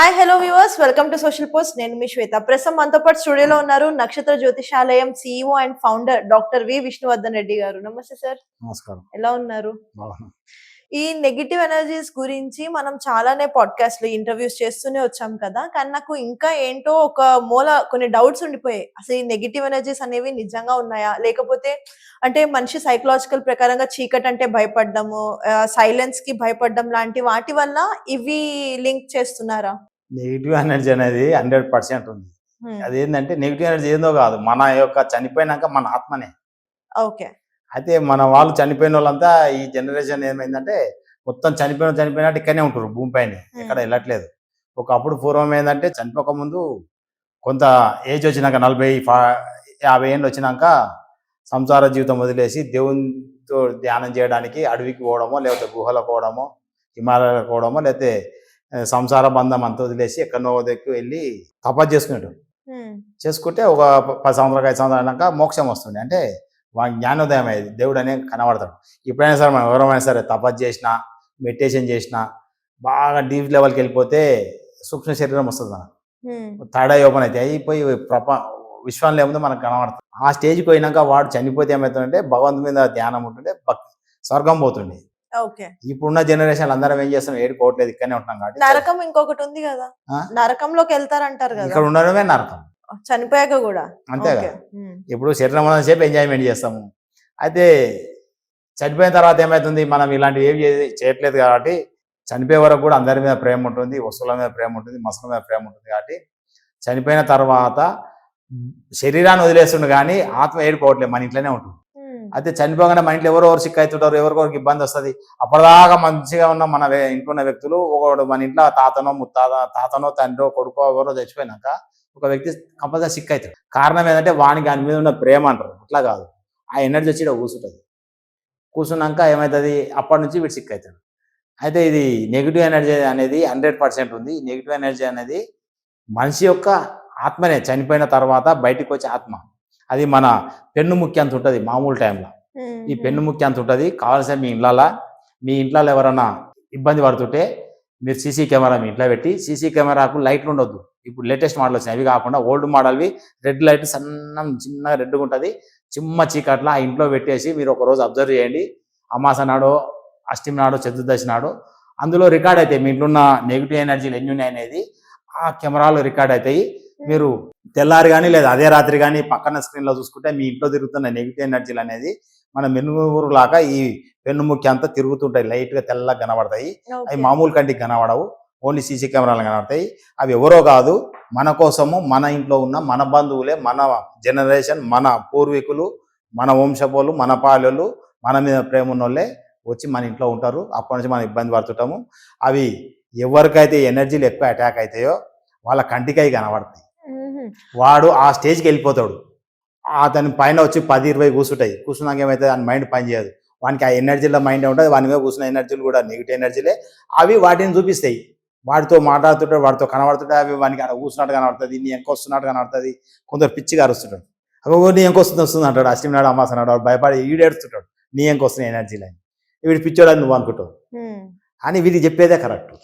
Hi hello viewers welcome to social post నేను మీ శ్వేత. ప్రస్తుతం మనతో పాటు స్టూడియోలో ఉన్నారు Nakshatra Jyothishalayam CEO and founder doctor V Vishnuvardhan Reddy garu. నమస్తే సార్ నమస్కారం. ఎలా ఉన్నారు? ఈ నెగిటివ్ ఎనర్జీస్ గురించి మనం చాలానే పాడ్కాస్ట్లో ఇంటర్వ్యూస్ చేస్తూనే వచ్చాం కదా. కానీ నాకు ఇంకా ఏంటో ఒక మూల కొన్ని డౌట్స్ ఉండిపోయాయి. అసలు ఈ నెగిటివ్ ఎనర్జీస్ అనేవి నిజంగా ఉన్నాయా? లేకపోతే అంటే మనిషి సైకలాజికల్ ప్రకారంగా చీకటి అంటే భయపడ్డము సైలెన్స్కి భయపడ్డం లాంటి వాటి వల్ల ఇవి లింక్ చేస్తున్నారా? నెగిటివ్ ఎనర్జీ అనేది హండ్రెడ్ పర్సెంట్ ఉంది. Hmm. అదేంటంటే నెగిటివ్ ఎనర్జీ ఏందో కాదు. మన యొక్క చనిపోయినాక మన ఆత్మనే. ఓకే. అయితే మన వాళ్ళు చనిపోయిన వాళ్ళంతా ఈ జనరేషన్ ఏమైందంటే మొత్తం చనిపోయిన చనిపోయినట్టు ఇక్కడనే ఉంటారు భూమిపైన ఎక్కడ వెళ్ళట్లేదు. ఒకప్పుడు పూర్వం ఏంటంటే చనిపోక ముందు కొంత ఏజ్ వచ్చినాక నలభై యాభై ఏళ్ళు వచ్చినాక సంసార జీవితం వదిలేసి దేవునితో ధ్యానం చేయడానికి అడవికి పోవడమో లేకపోతే గుహలకు పోవడమో హిమాలయాలకు పోవడమో లేకపోతే సంసార బంధం అంతా వదిలేసి ఎక్కడనో దగ్గరికి వెళ్ళి తపస్సు చేసుకునేటోడు Hmm. చేసుకుంటే ఒక పది సంవత్సరాలు ఐదు సంవత్సరాలు అయినాక మోక్షం వస్తుంది. అంటే వాడి జ్ఞానోదయం అయ్యేది దేవుడు అనే కనబడతాడు. ఇప్పుడైనా సరే మనం ఎవరైనా సరే తపస్సు చేసినా మెడిటేషన్ చేసినా బాగా డీప్ లెవెల్కి వెళ్ళిపోతే సూక్ష్మ శరీరం వస్తుంది మనకు. థర్డ్ ఐ ఓపెన్ అయితే అయిపోయి ప్రప విశ్వంలో ఏముందో మనకు కనబడుతుంది ఆ స్టేజ్కి పోయినాక వాడు చనిపోతే ఏమవుతుందంటే భగవంతు మీద ధ్యానం ఉంటుంటే భక్తి స్వర్గం పోతుండే. ఇప్పుడున్న జనరేషన్ అందరం ఏం చేస్తాం? ఏడుకోవట్లేదు ఇక్కడనే ఉంటున్నాం కాబట్టి నరకం ఇంకొకటి ఉంది కదా? నరకంలోకి వెళ్తారంటారు ఇక్కడ కదా ఉండడమే నరకం. చనిపోయాక కూడా. ఓకే. Hmm. ఇప్పుడు శరీరం సేపు ఎంజాయ్మెంట్ చేస్తాము. అయితే చనిపోయిన తర్వాత ఏమవుతుంది మనం ఇలాంటివి ఏం చే- చేయట్లేదు కాబట్టి చనిపోయే వరకు కూడా అందరి మీద ప్రేమ ఉంటుంది వస్తువుల మీద ప్రేమ ఉంటుంది మనుషుల మీద ప్రేమ ఉంటుంది కాబట్టి చనిపోయిన తర్వాత శరీరాన్ని వదిలేస్తుండు కానీ ఆత్మ ఏడుకోవట్లేదు మన ఇంట్లోనే ఉంటుంది. అయితే చనిపోగానే మన ఇంట్లో ఎవరో ఎవరు సిక్ అవుతుంటారు ఎవరికొరికి ఇబ్బంది వస్తుంది. అప్పటిదాకా మంచిగా ఉన్న మన ఇంట్లో ఉన్న వ్యక్తులు ఒకడు మన ఇంట్లో తాతనో ముత్తాత తాతనో తండ్రో కొడుకో ఎవరో చచ్చిపోయినాక ఒక వ్యక్తి కంపల్సరీ సిక్ అవుతాడు. కారణం ఏంటంటే వానికి దాని మీద ఉన్న ప్రేమ అంటారు. అట్లా కాదు. ఆ ఎనర్జీ వచ్చి ఈడ కూర్చుంటుంది. కూర్చున్నాక ఏమవుతుంది అప్పటి నుంచి వీడు సిక్ అవుతాడు. అయితే ఇది నెగిటివ్ ఎనర్జీ అనేది హండ్రెడ్ పర్సెంట్ ఉంది. నెగిటివ్ ఎనర్జీ అనేది మనిషి యొక్క ఆత్మనే చనిపోయిన తర్వాత బయటికి వచ్చే ఆత్మ. అది మన పెన్ను ముక్కి అంత ఉంటుంది మామూలు టైంలో. ఈ పెన్ను ముక్కి అంత ఉంటుంది. కావాల్సిన మీ ఇండ్లలో మీ ఇంట్లో ఎవరైనా ఇబ్బంది పడుతుంటే మీరు సీసీ కెమెరా మీ ఇంట్లో పెట్టి సీసీ కెమెరాకు లైట్లు ఉండొద్దు. ఇప్పుడు లేటెస్ట్ మోడల్ వచ్చినాయి అవి కాకుండా ఓల్డ్ మోడల్వి రెడ్ లైట్ సన్నం చిన్నగా రెడ్గా ఉంటుంది. చిమ్మ చీకట్లో ఆ ఇంట్లో పెట్టేసి మీరు ఒక రోజు అబ్జర్వ్ చేయండి. అమాస నాడో అష్టమి నాడో చతుర్దశి నాడో. అందులో రికార్డ్ అవుతాయి మీ ఇంట్లో ఉన్న నెగిటివ్ ఎనర్జీలు ఎన్ని ఉన్నాయి అనేది ఆ కెమెరాలో రికార్డ్ అవుతాయి మీరు తెల్లారి కానీ లేదా అదే రాత్రి కానీ పక్కన స్క్రీన్లో చూసుకుంటే మీ ఇంట్లో తిరుగుతున్న నెగిటివ్ ఎనర్జీలు అనేది మన మెనుగురు లాగా ఈ పెన్నుముక్కి అంతా తిరుగుతుంటాయి. లైట్గా తెల్లగా కనబడతాయి. అవి మామూలు కంటికి కనబడవు. ఓన్లీ సీసీ కెమెరాలు కనబడతాయి. అవి ఎవరో కాదు మన కోసము మన ఇంట్లో ఉన్న మన బంధువులే మన జనరేషన్ మన పూర్వీకులు మన వంశపోలు మన పాలెలు మన మీద ప్రేమ ఉన్నోళ్ళే వచ్చి మన ఇంట్లో ఉంటారు. అప్పటి నుంచి మనం ఇబ్బంది పడుతుంటాము. అవి ఎవరికైతే ఎనర్జీలు ఎక్కువ అటాక్ అవుతాయో వాళ్ళ కంటికి కనబడతాయి. వాడు ఆ స్టేజ్కి వెళ్ళిపోతాడు. అతని పైన వచ్చి పది ఇరవై కూర్చుంటాయి. కూర్చున్నాక ఏమైతే దాని మైండ్ పనిచేయదు వానికి ఆ ఎనర్జీలో మైండ్ ఉంటుంది. వాని మీద కూర్చున్న ఎనర్జీలు కూడా నెగిటివ్ ఎనర్జీలే అవి వాటిని చూపిస్తాయి. వాడితో మాట్లాడుతుంటే వాడితో కనబడుతుంటే అవి వానికి అక్కడ కూర్చున్నట్టు కనబడుతుంది. నీ ఎంక వస్తున్నట్టు కనబడుతుంది. కొందరు పిచ్చిగా అరుస్తుంటాడు అవి నీ ఎంక వస్తుంది అంటాడు. అష్టమి నాడు అమాస నాడు వాడు భయపడి ఈడేడుతుంటాడు నీ ఎంక వస్తున్నాయి ఎనర్జీలు అని. వీడి పిచ్చోడని నువ్వు అనుకుంటావు. అని వీరికి చెప్పేదే కరెక్ట్.